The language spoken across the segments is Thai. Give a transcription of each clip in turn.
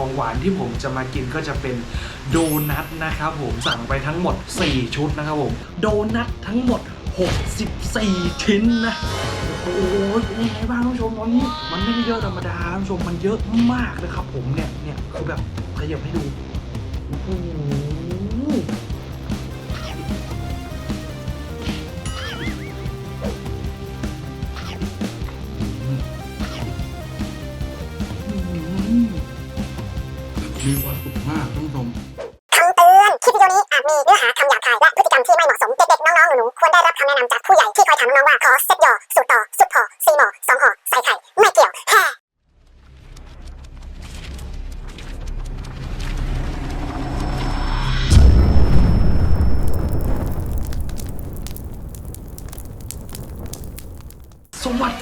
ของหวานที่ผมจะมากินก็จะเป็นโดนัทนะครับผมสั่งไปทั้งหมด 4 ชุดนะครับผม โดนัททั้งหมด 64 ชิ้นนะโอ้โหเป็นยังไงบ้างท่านผู้ชมตอนนี้ มันไม่ได้เยอะธรรมดาท่านผู้ชมมันเยอะมากนะครับผมเนี่ยเนี่ยคือแบบขยับให้ดูโอ้โห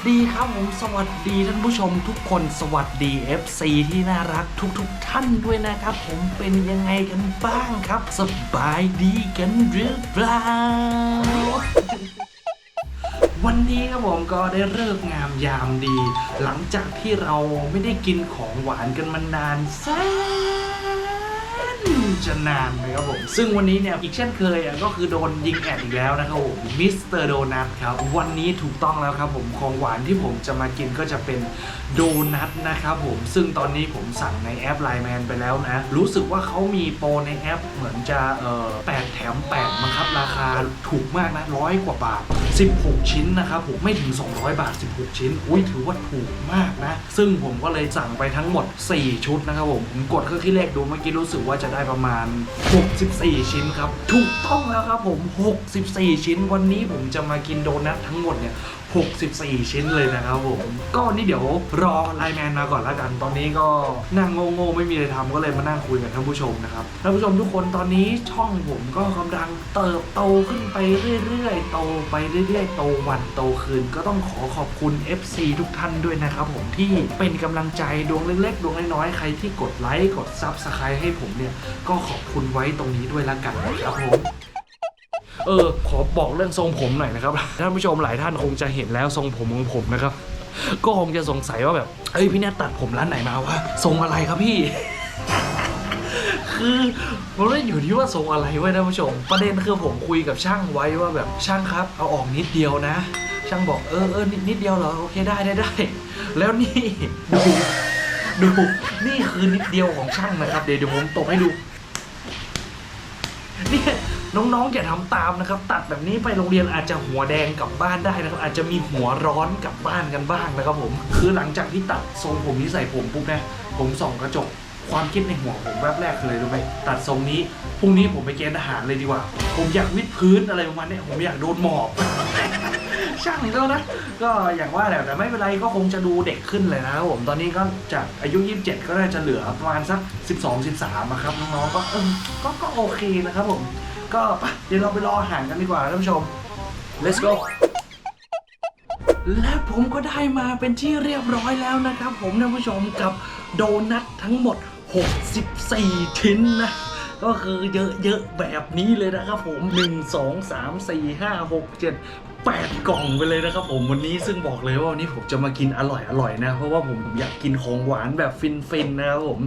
ดีครับผม สวัสดีท่านผู้ชมทุกคนสวัสดี FC ที่น่ารักทุกๆทท่านด้วยนะครับ ผมเป็นยังไงกันบ้างครับ สบายดีกันหรือเปล่า วันนี้ครับผมก็ได้เลิกงามยามดี หลังจากที่เราไม่ได้กินของหวานกันมานานแสน จะนานนะครับผม ซึ่งวันนี้เนี่ยอีกเช่นเคยอะก็คือโดนยิงแอดอีกแล้วนะครับผมมิสเตอร์โดนัทครับ วันนี้ถูกต้องแล้วครับผมของหวานที่ผมจะมากินก็จะเป็นโดนัทนะครับผม ซึ่งตอนนี้ผมสั่งในแอปไลน์แมนไปแล้วนะ รู้สึกว่าเขามีโปรในแอปเหมือนจะเอ่อแปดแถมแปดมั้งครับราคาถูกมากนะร้อยกว่าบาท 16 ชิ้นนะครับผมไม่ถึง 200 บาท 16 ชิ้น อุ้ยถือว่าถูกมากนะ ซึ่งผมก็เลยสั่งไปทั้งหมด 4 ชุดนะครับผมผมกดเครื่องคิดเลขดูเมื่อกี้รู้สึกว่าจะได้ประมาณ64 ชิ้นครับ ถูกต้องแล้วครับผม 64 ชิ้นวันนี้ผมจะมากินโดนัททั้งหมดเนี่ย64 ชิ้นเลยนะครับผม ก็วันนี้เดี๋ยวรอไลแมนมาก่อนละกัน ตอนนี้ก็นั่งโง่ๆไม่มีอะไรทำก็เลยมานั่งคุยกับท่านผู้ชมนะครับ ท่านผู้ชมทุกคนตอนนี้ช่องผมก็กำลังเติบโตขึ้นไปเรื่อยๆ โตไปเรื่อยๆ โตวันโตคืน ก็ต้องขอขอบคุณ FC ทุกท่านด้วยนะครับผมที่เป็นกำลังใจดวงเล็กๆ ดวงน้อยๆ ใครที่กดไลค์กดซับสไครต์ให้ผมเนี่ยก็ขอบคุณไว้ตรงนี้ด้วยละกันนะครับผม เออ ขอบอกเรื่องทรงผมหน่อยนะครับ ท่านผู้ชมหลายท่านคงจะเห็นแล้วทรงผมของผมนะครับ ก็คงจะสงสัยว่าแบบ เอ้ยพี่แนทตัดผมร้านไหนมาวะ ทรงอะไรครับพี่ คือมันไม่ได้อยู่ที่ว่าทรงอะไรไว้ยท่านผู้ชม ประเด็นคือผมคุยกับช่างไว้ว่าแบบช่างครับ เอาออกนิดเดียวนะ ช่างบอกเออเออนิดนิดเดียวเหรอ โอเคได้ได้ได้ แล้วนี่ดูดูนี่คือนิดเดียวของช่างนะครับ เดี๋ยวเดี๋ยวผมตบให้ดูเนี่ย น้องๆอย่าทำตามนะครับ ตัดแบบนี้ไปโรงเรียนอาจจะหัวแดงกลับบ้านได้นะครับ อาจจะมีหัวร้อนกลับบ้านกันบ้างนะครับ ผม คือหลังจากที่ตัดทรงผมที่ใส่ผมปุ๊บนะผมส่องกระจกความคิดในหัวผมแวบแรกคืออะไรรู้ไหมตัดทรงนี้พรุ่งนี้ผมไปเกณฑ์ทหารเลยดีกว่า ผมอยากวิดพื้นอะไรประมาณนี้ผมอยากโดนหมอบช่างก็นะก็อย่างว่าแหละแต่ไม่เป็นไรก็คงจะดูเด็กขึ้นเลยนะครับผมตอนนี้ก็จากอายุ 27 ก็น่าจะเหลือประมาณสัก 12 13อะครับน้องๆก็เออก็ก็โอเคนะครับผม ก็ไปเดี๋ยวเราไปรออาหารกันดีกว่าท่านผู้ชม let's go และผมก็ได้มาเป็นที่เรียบร้อยแล้วนะครับ ผมท่านผู้ชมกับโดนัททั้งหมด 64 ชิ้นนะ ก็คือเยอะๆแบบนี้เลยนะครับผม 1 2 3 4 5 6 7 8 กล่องไปเลยนะครับผมวันนี้ซึ่งบอกเลยว่าวันนี้ผมจะมากินอร่อยอร่อยๆนะ เพราะว่าผมผมอยากกินของหวานแบบฟินๆนะครับผม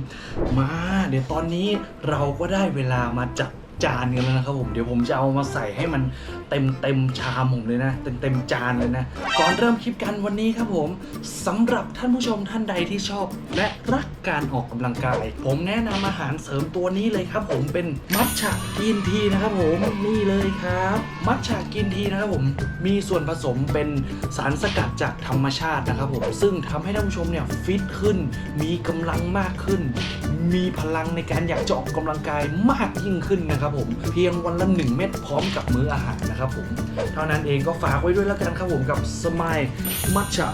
มา เดี๋ยวตอนนี้เราก็ได้เวลามาจัด จานกันแล้วนะครับผมเดี๋ยวผมจะเอามาใส่ให้มันเต็มเต็มชามผมเลยนะเต็มเต็มจานเลยนะ ก่อนเริ่มคลิปกันวันนี้ครับผมสำหรับท่านผู้ชมท่านใดที่ชอบ และรักการออกกำลังกาย ผมแนะนำอาหารเสริมตัวนี้เลยครับผมเป็นมัทฉะกินทีนะครับผมนี่เลยครับ มัทฉะกินทีนะครับผมมีส่วนผสมเป็นสารสกัดจากธรรมชาตินะครับผมซึ่งทำให้ท่านผู้ชมเนี่ยฟิตขึ้น มีกำลังมากขึ้น มีพลังในการอยากจะออกกำลังกายมากยิ่งขึ้นนะครับผมเพียงวันละ 1 เม็ดพร้อมกับมื้ออาหารนะครับผมเท่านั้นเองก็ฝากไว้ด้วยแล้วกันครับผมกับสมายมัทฉะ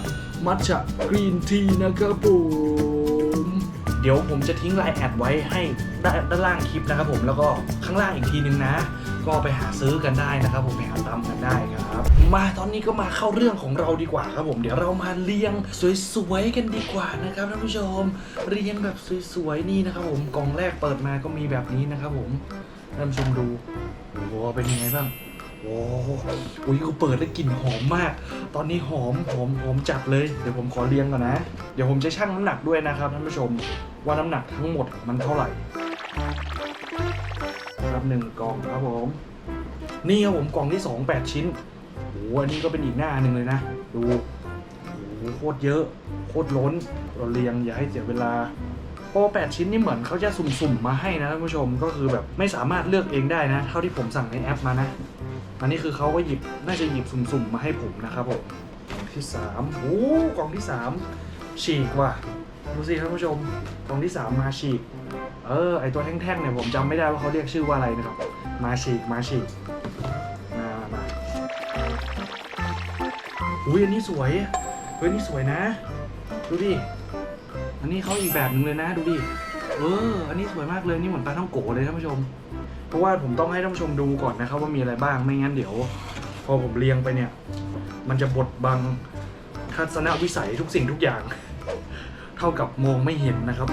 มัทฉะกรีนทีนะครับผมเดี๋ยวผมจะทิ้งไลน์แอดไว้ให้ด้านด้านล่างคลิปนะครับผมแล้วก็ข้างล่างอีกทีนึงนะ ก็ไปหาซื้อกันได้นะครับ ผมไปหาตามกันได้ครับ มาตอนนี้ก็มาเข้าเรื่องของเราดีกว่าครับผมเดี๋ยวเรามาเรียงสวยๆกันดีกว่านะครับท่านผู้ชมเรียงแบบสวยๆนี่นะครับผมกล่องแรกเปิดมาก็มีแบบนี้นะครับผม ท่านผู้ชมดูโอ้โหเป็นยังไงบ้าง โอ้โหอุ้ยกูเปิดแล้วกลิ่นหอมมาก ตอนนี้หอมหอมหอมจัดเลย เดี๋ยวผมขอเรียงก่อนนะ เดี๋ยวผมจะชั่งน้ำหนักด้วยนะครับท่านผู้ชม ว่าน้ำหนักทั้งหมดมันเท่าไหร่ครับหนึ่งกล่องครับผม นี่ครับผมกล่องที่สองแปดชิ้นโอ้โหอันนี้ก็เป็นอีกหน้าหนึ่งเลยนะ ดูโอ้โหโคตรเยอะ โคตรล้น เราเรียงอย่าให้เสียเวลา เพราะว่าแปดชิ้นนี่เหมือนเขาจะสุ่มๆมาให้นะท่านผู้ชมก็คือแบบไม่สามารถเลือกเองได้นะเท่าที่ผมสั่งในแอปมานะ อันนี้คือเขาก็หยิบน่าจะหยิบสุ่มๆมาให้ผมนะครับผมกล่องที่สามโอ้กล่องที่สามฉีกว่ะดูสิท่านผู้ชมกล่องที่สามมาฉีกเออไอตัวแท่งๆเนี่ยผมจำไม่ได้ว่าเขาเรียกชื่อว่าอะไรนะครับ มาฉีกมาฉีกมามาอุ้ยอันนี้สวยเฮ้ยอันนี่สวยนะ ดูดิ อันนี้เขาอีกแบบหนึ่งเลยนะดูดิ เออ อันนี้สวยมากเลยนี่เหมือนปลาท่องโกะเลยท่านผู้ชม เพราะว่าผมต้องให้ท่านผู้ชมดูก่อนนะครับว่ามีอะไรบ้างไม่งั้นเดี๋ยว พอผมเรียงไปเนี่ย มันจะบดบังทัศนวิสัยทุกสิ่งทุกอย่าง เท่ากับมองไม่เห็นนะครับ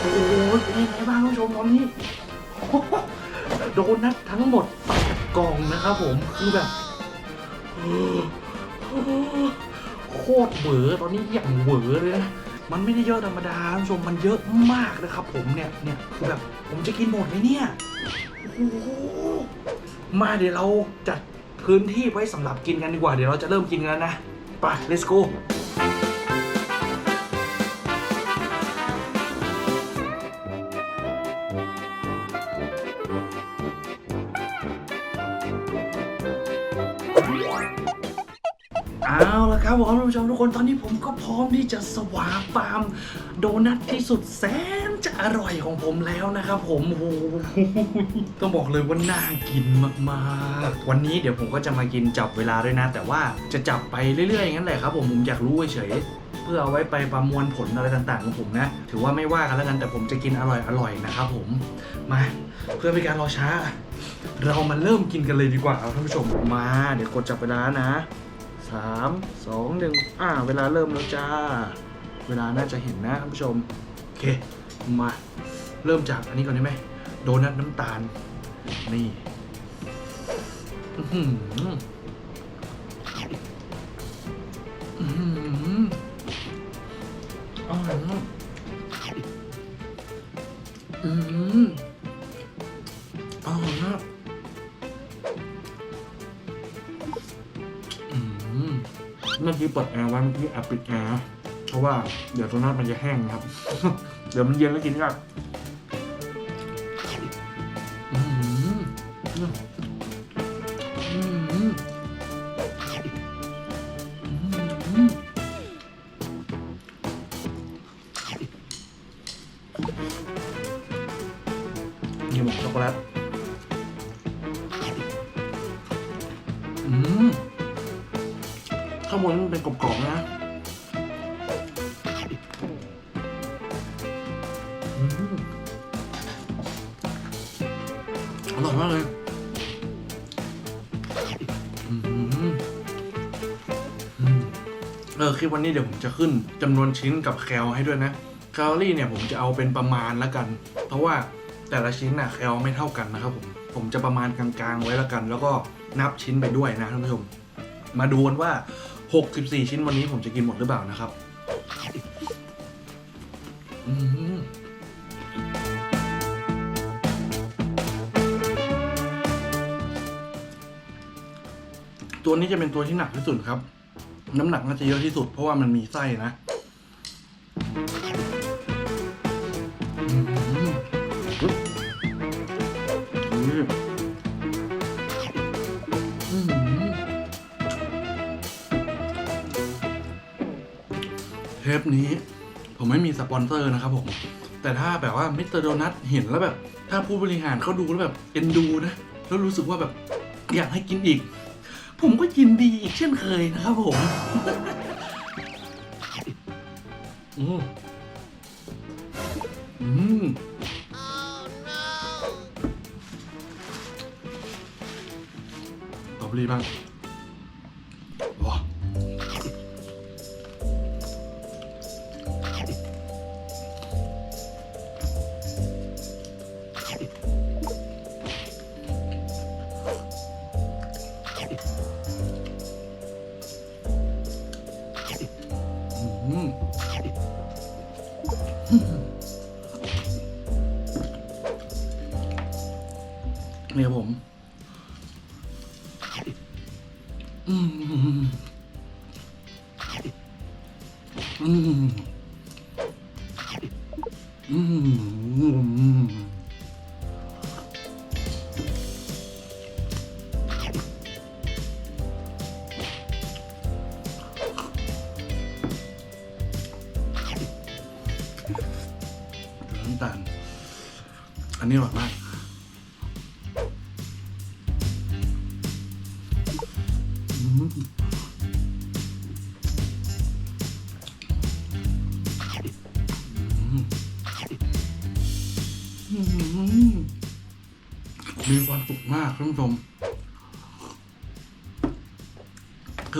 โอ้โหเป็นยังไงบ้างท่านผู้ชมตอนนี้โดนัททั้งหมดแปดกล่องนะครับผมคือแบบ โคตรเหวอตอนนี้อย่างเหวอเลยนะมันไม่ได้เยอะธรรมดาท่านผู้ชมมันเยอะมากนะครับ ผมเนี่ยเนี่ยคือแบบผมจะกินหมดไหมเนี่ยโอ้โหมาเดี๋ยวเราจัดพื้นที่ไว้สำหรับกินกันดีกว่าเดี๋ยวเราจะเริ่มกินกันแล้วนะไป let's go ครับผมท่านผู้ชมทุกคนตอนนี้ผมก็พร้อมที่จะสวาปามโดนัทที่สุดแสนจะอร่อยของผมแล้วนะครับผมโอ้โหต้องบอกเลยว่าน่ากินมากๆ วันนี้เดี๋ยวผมก็จะมากินจับเวลาด้วยนะ แต่ว่าจะจับไปเรื่อยๆอย่างนั้นแหละครับผมผมอยากรู้เฉยๆเพื่อเอาไว้ไปประมวลผลอะไรต่างๆของผมนะ ถือว่าไม่ว่ากันแล้วกันแต่ผมจะกินอร่อยๆนะครับผมมาเพื่อเป็นการรอช้า เรามาเริ่มกินกันเลยดีกว่าครับท่านผู้ชมมา เดี๋ยวกดจับเวลานะ สามสองหนึ่งอ่าเวลาเริ่มแล้วจ้า เวลาน่าจะเห็นนะท่านผู้ชม โอเค มา เริ่มจากอันนี้ก่อนได้ไหมโดนัทน้ำตาล นี่อื้อหืออื้อหืออร่อยมากอืม เมื่อกี้เปิดแอร์ไว้เมื่อกี้แอบปิดแอร์เพราะว่าเดี๋ยวตัวนัทมันจะแห้งครับ เดี๋ยวมันเย็นแล้วกินยาก ข้างบนมันเป็นกรอบๆนะอร่อยมากเลยเออคลิปวันนี้เดี๋ยวผมจะขึ้นจำนวนชิ้นกับแคลให้ด้วยนะแคลอรี่เนี่ยผมจะเอาเป็นประมาณแล้วกัน เพราะว่าแต่ละชิ้นน่ะแคลไม่เท่ากันนะครับผมผมจะประมาณกลางๆไว้แล้วกัน แล้วก็นับชิ้นไปด้วยนะท่านผู้ชม มาดูกันว่า 64 ชิ้นวันนี้ผมจะกินหมดหรือเปล่านะครับอืมตัวนี้จะเป็นตัวที่หนักที่สุดครับ น้ำหนักน่าจะเยอะที่สุดเพราะว่ามันมีไส้นะ นี้ ผมไม่มีสปอนเซอร์นะครับผม แต่ถ้าแบบว่ามิสเตอร์โดนัทเห็นแล้วแบบ ถ้าผู้บริหารเขาดูแล้วแบบเอ็นดูนะ แล้วรู้สึกว่าแบบอยากให้กินอีก ผมก็ยินดีอีกเช่นเคยนะครับผมอืมอืมตอบรีบ้าง อื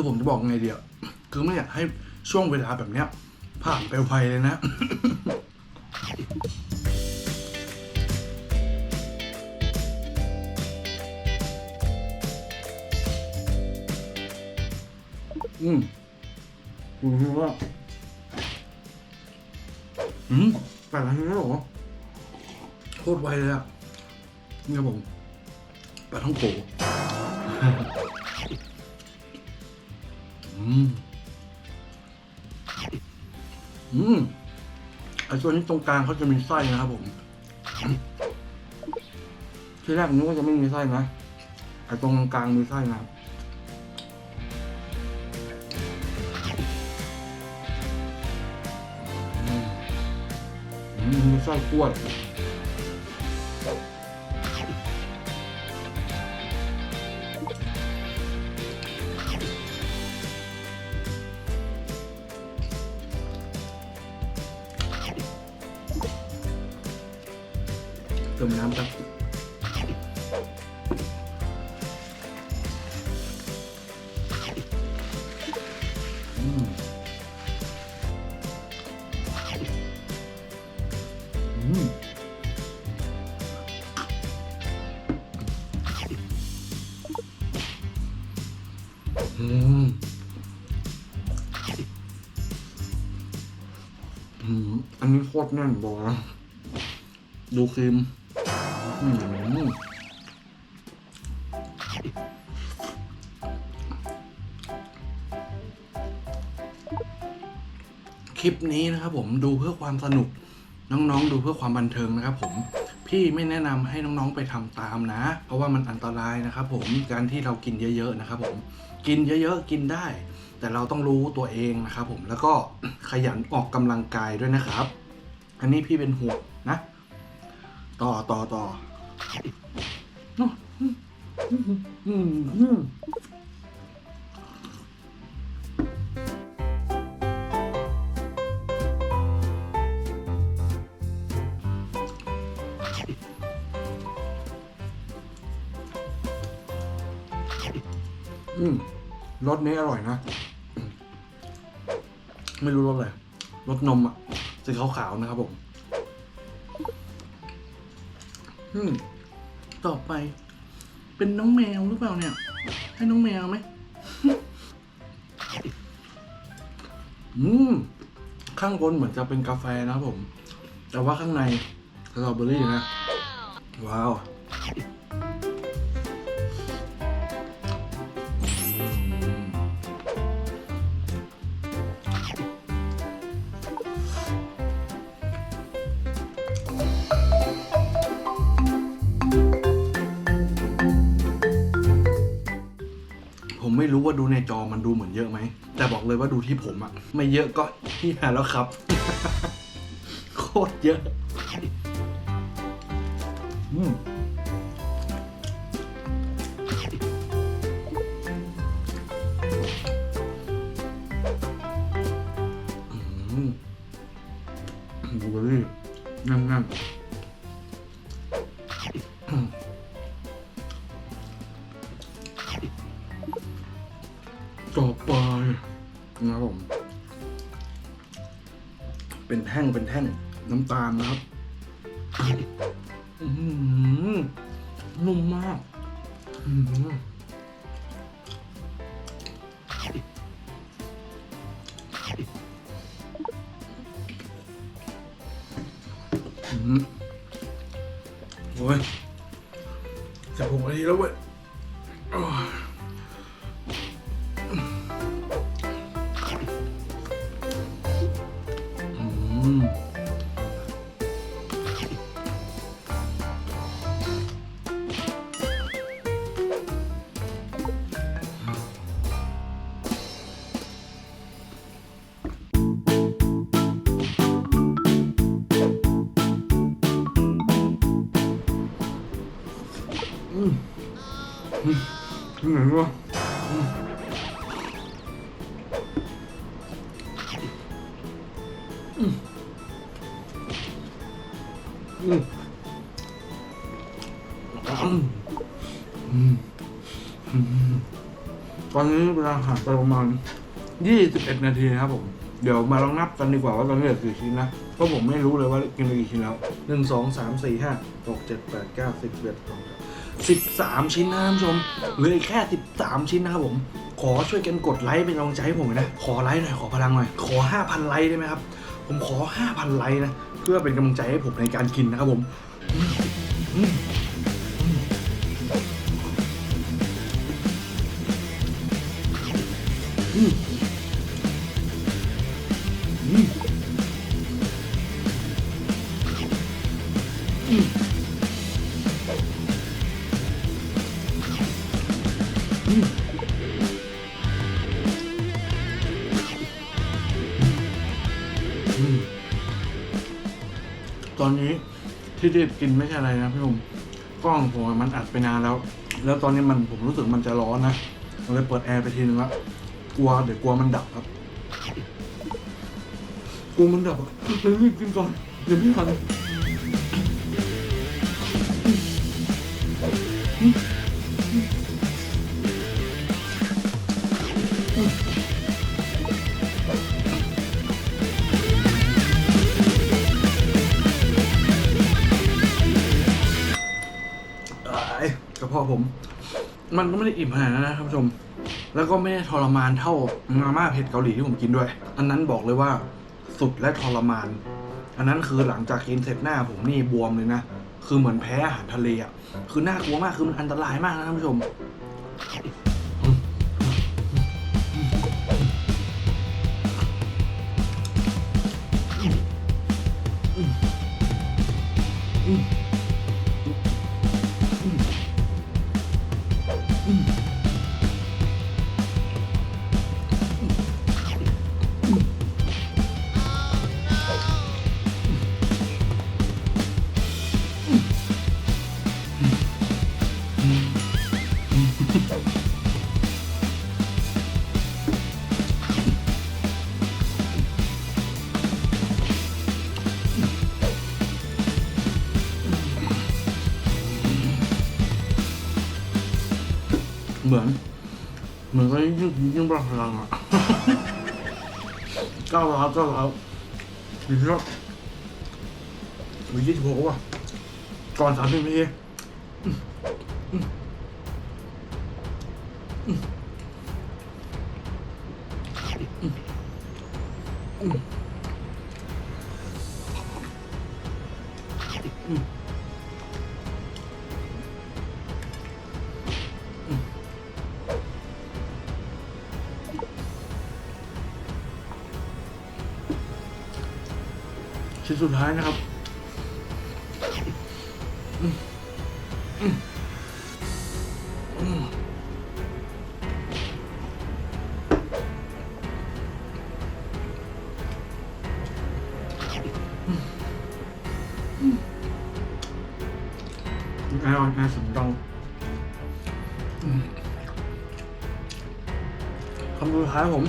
คือผมจะบอกไงเดียว คือไม่อยากให้ช่วงเวลาแบบเนี้ย ผ่านไปไวเลยนะ อืมอืมว่าอืมแปดนาทีแล้วเหรอโคตรไวเลยอะนี่ครับผมปลาท่องโก ไอ้ส่วนนี้ตรงกลางเขาจะมีไส้นะครับผม ที่แรกนึกว่าจะไม่มีไส้นะแต่ตรงกลางมีไส้นะครับอืมมีไส้กล้วย มน้ำครับ อืม อืม อันนี้โคตรแน่นบอกนะดูครีม คลิปนี้นะครับผมดูเพื่อความสนุกน้องๆ ดูเพื่อความบันเทิงนะครับผมพี่ไม่แนะนำให้น้องๆไปทำตามนะ เพราะว่ามันอันตรายนะครับผมการที่เรากินเยอะๆนะครับผมกินเยอะๆกินได้ แต่เราต้องรู้ตัวเองนะครับผมแล้วก็ขยันออกกำลังกายด้วยนะครับ อันนี้พี่เป็นห่วงนะ ต่อต่อต่อ อืมรสนี้อร่อยนะ ไม่รู้รสอะไรรสนมอะสีขาวๆนะครับผม อืม ต่อไป เป็นน้องแมวหรือเปล่าเนี่ย ให้น้องแมวไหมอืมข้างบนเหมือนจะเป็นกาแฟนะผม แต่ว่าข้างในสตรอเบอรี่นะ ว้าว ว่าดูในจอมันดูเหมือนเยอะไหม แต่บอกเลยว่าดูที่ผมอะไม่เยอะก็ที่แล้วครับ โคตรเยอะ อืมบูเบอร์รี่แน่นๆ แท่งเป็นแท่งน้ำตาลนะครับนุ่มมากโอ้ยจับผมอันนี้แล้วเว้ย อืมตอนนี้เวลาผ่านไปประมาณ21นาทีนะครับผม เดี๋ยวมาลองนับกันดีกว่าว่าตอนนี้เหลือกี่ชิ้นนะ เพราะผมไม่รู้เลยว่ากินไปกี่ชิ้นแล้วหนึ่งสองสามสี่ห้าหกเจ็ดแปดเก้าสิบเอ็ดสองสิบสามชิ้นนะท่านผู้ชมเหลืออีกแค่สิบสามชิ้นนะครับผม ขอช่วยกันกดไลค์เป็นกำลังใจให้ผมหน่อยนะ ขอไลค์หน่อย ขอพลังหน่อย ขอห้าพันไลค์ได้ไหมครับ ผมขอห้าพันไลค์นะ เพื่อเป็นกำลังใจให้ผมในการกินนะครับผมอืม ที่ที่กินไม่ใช่อะไรนะพี่ผมกล้องผมมันอัดไปนานแล้ว แล้วตอนนี้มันผมรู้สึกมันจะร้อนนะผมเลยเปิดแอร์ไปทีนึงละกลัวเดี๋ยวกลัวมันดับครับกลัวมันดับอะเลยรีบกินก่อนเดี๋ยวไม่ทัน มันก็ไม่ได้อิ่มขนาดนั้นนะท่านผู้ชม แล้วก็ไม่ได้ทรมานเท่ามาม่าเผ็ดเกาหลีที่ผมกินด้วย อันนั้นบอกเลยว่าสุดและทรมาน อันนั้นคือหลังจากกินเสร็จหน้าผมนี่บวมเลยนะ คือเหมือนแพ้อาหารทะเลอะ คือน่ากลัวมาก คือมันอันตรายมากนะท่านผู้ชมเหมื พลังอะก้าวร้าวก้าวร้าวดีมากวมียี่สิบหกว่ะก่อนสามสิบนาที สุดท้ายนะครับแอร์ออนแอร์สำรองคำสุดท้ายผม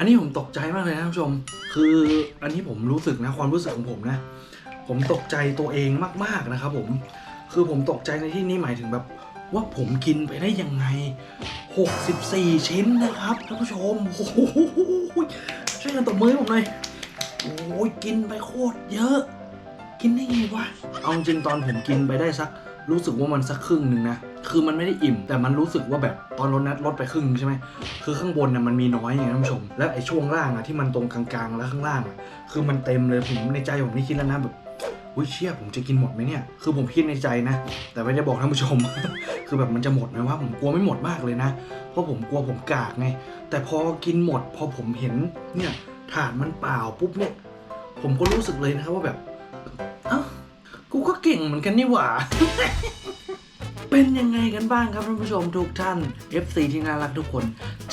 อันนี้ผมตกใจมากเลยนะท่านผู้ชม คืออันนี้ผมรู้สึกนะความรู้สึกของผมนะ ผมตกใจตัวเองมากๆนะครับผม คือผมตกใจในที่นี้หมายถึงแบบ ว่าผมกินไปได้ยังไง 64 ชิ้นนะครับท่านผู้ชม โอ้โหช่วยกันตบมือผมหน่อย โอ้ยกินไปโคตรเยอะ กินได้ไงวะ เอาจริงตอนผมกินไปได้สัก รู้สึกว่ามันสักครึ่งหนึ่งนะ คือมันไม่ได้อิ่ม แต่มันรู้สึกว่าแบบตอนลดนัดลดไปครึ่งใช่ไหม คือข้างบนน่ะมันมีน้อยไงท่านผู้ชม แล้วไอ้ช่วงล่างอะที่มันตรงกลางๆ แล้วข้างล่างอะคือมันเต็มเลยผมในใจผมนี่คิดแล้วนะแบบอุ้ยเชี่ยผมจะกินหมดไหมเนี่ย คือผมคิดในใจนะ แต่ไม่ได้บอกท่านผู้ชม คือแบบมันจะหมดไหมว่าผมกลัวไม่หมดมากเลยนะ เพราะผมกลัวผมกากไง แต่พอกินหมด พอผมเห็นเนี่ยถาดมันเปล่าปุ๊บเนี่ย ผมก็รู้สึกเลยนะครับว่าแบบ กูก็เก่งเหมือนกันนี่หว่า เป็นยังไงกันบ้างครับท่านผู้ชมทุกท่าน FC ที่น่ารักทุกคน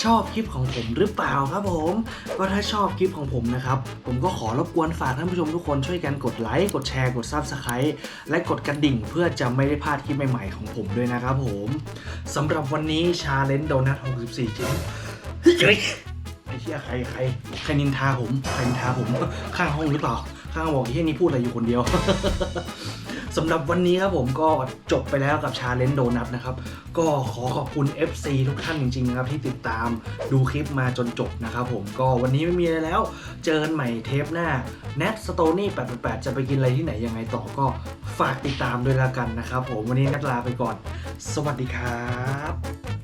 ชอบคลิปของผมหรือเปล่าครับผมก็ถ้าชอบคลิปของผมนะครับ ผมก็ขอรบกวนฝากท่านผู้ชมทุกคนช่วยกันกดไลค์ กดแชร์ กด Subscribe และกดกระดิ่งเพื่อจะไม่ได้พลาดคลิปใหม่ๆของผมด้วยนะครับผมสำหรับวันนี้ชาเลนจ์โดนัท64ชิ้นเฮ้ยไอ้เชี่ยใครใครใครนินทาผมใครนินทาผมข้างห้องหรือเปล่า ข้างบอกไอ้เฮียนี่พูดอะไรอยู่คนเดียว สำหรับวันนี้ครับผมก็จบไปแล้วกับชาเลนจ์โดนัทนะครับ ก็ขอขอบคุณ FC ทุกท่านจริงๆนะครับ ที่ติดตามดูคลิปมาจนจบนะครับผมก็วันนี้ไม่มีอะไรแล้ว เจอกันใหม่เทปหน้า Nat s t o n y 888 จะไปกินอะไรที่ไหนยังไงต่อก็ฝากติดตามด้วยละกันนะครับผมวันนี้นัดลาไปก่อน สวัสดีครับ